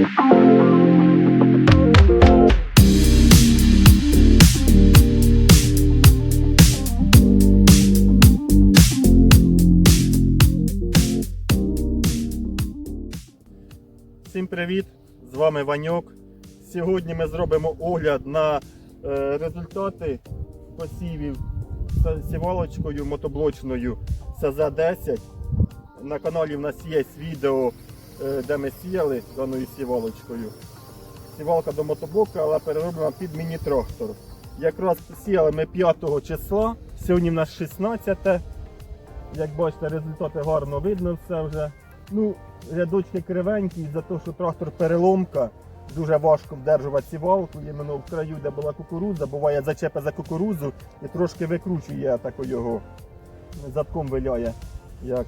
Всім привіт! З вами Ваньок. Сьогодні ми зробимо огляд на е, результати посівів сівалочкою мотоблочною СЗ-10. На каналі в нас є відео де ми сіяли даною сівалочкою. Сівалка до мотоблока, але перероблена під міні-трактор. Якраз сіяли ми 5 числа, сьогодні в нас 16. Як бачите, результати гарно видно все вже. Ну, рядочки кривенькі, за те, що трактор переломка, дуже важко вдержувати сівалку, іменно в краю, де була кукурудза, буває зачепи за кукурудзу і трошки викручує тако його, задком виляє, як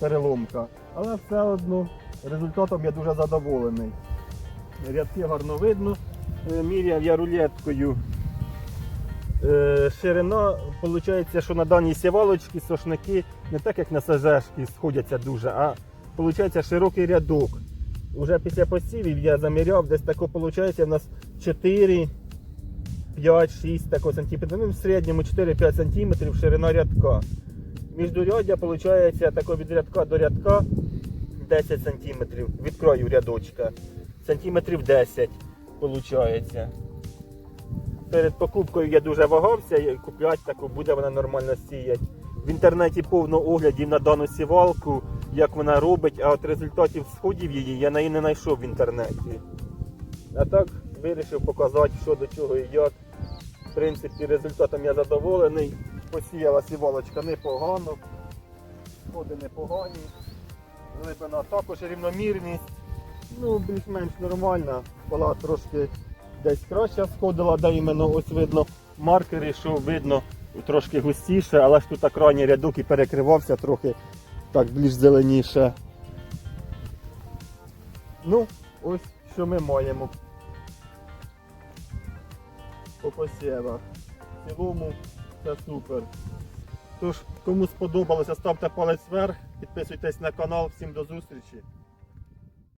переломка. Але все одно результатом я дуже задоволений. Рядки гарно видно. Е, Міряв я рулеткою. Е, Ширина, виходить, що на даній сівалочці сошники не так, як на сажешки сходяться дуже, а виходить широкий рядок. Уже після посівів я заміряв, десь тако виходить у нас 4, 5, 6 тако сантиметрів. Ну, в середньому 4-5 сантиметрів ширина рядка. Міждуряддя виходить тако від рядка до рядка 10 сантиметрів від краю рядочка. Сантиметрів 10 виходить. Перед покупкою я дуже вагався купляти таку, буде вона нормально сіяти. В інтернеті повно оглядів на дану сівалку, як вона робить, а от результатів сходів її я не знайшов в інтернеті. А так вирішив показати, що до чого і як. В принципі, результатом я задоволений. Посіяла сівалочка непогано, сходи непогані, глибина також рівномірність. Ну, більш-менш нормальна, пола трошки десь краще сходила, де іменно ось видно маркери, що видно трошки густіше, але ж тут крайній рядок і перекривався трохи так більш зеленіше. Ну, ось що ми маємо по посівах. В цілому це супер. Тож, кому сподобалося, ставте палець вверх, підписуйтесь на канал. Всім до зустрічі.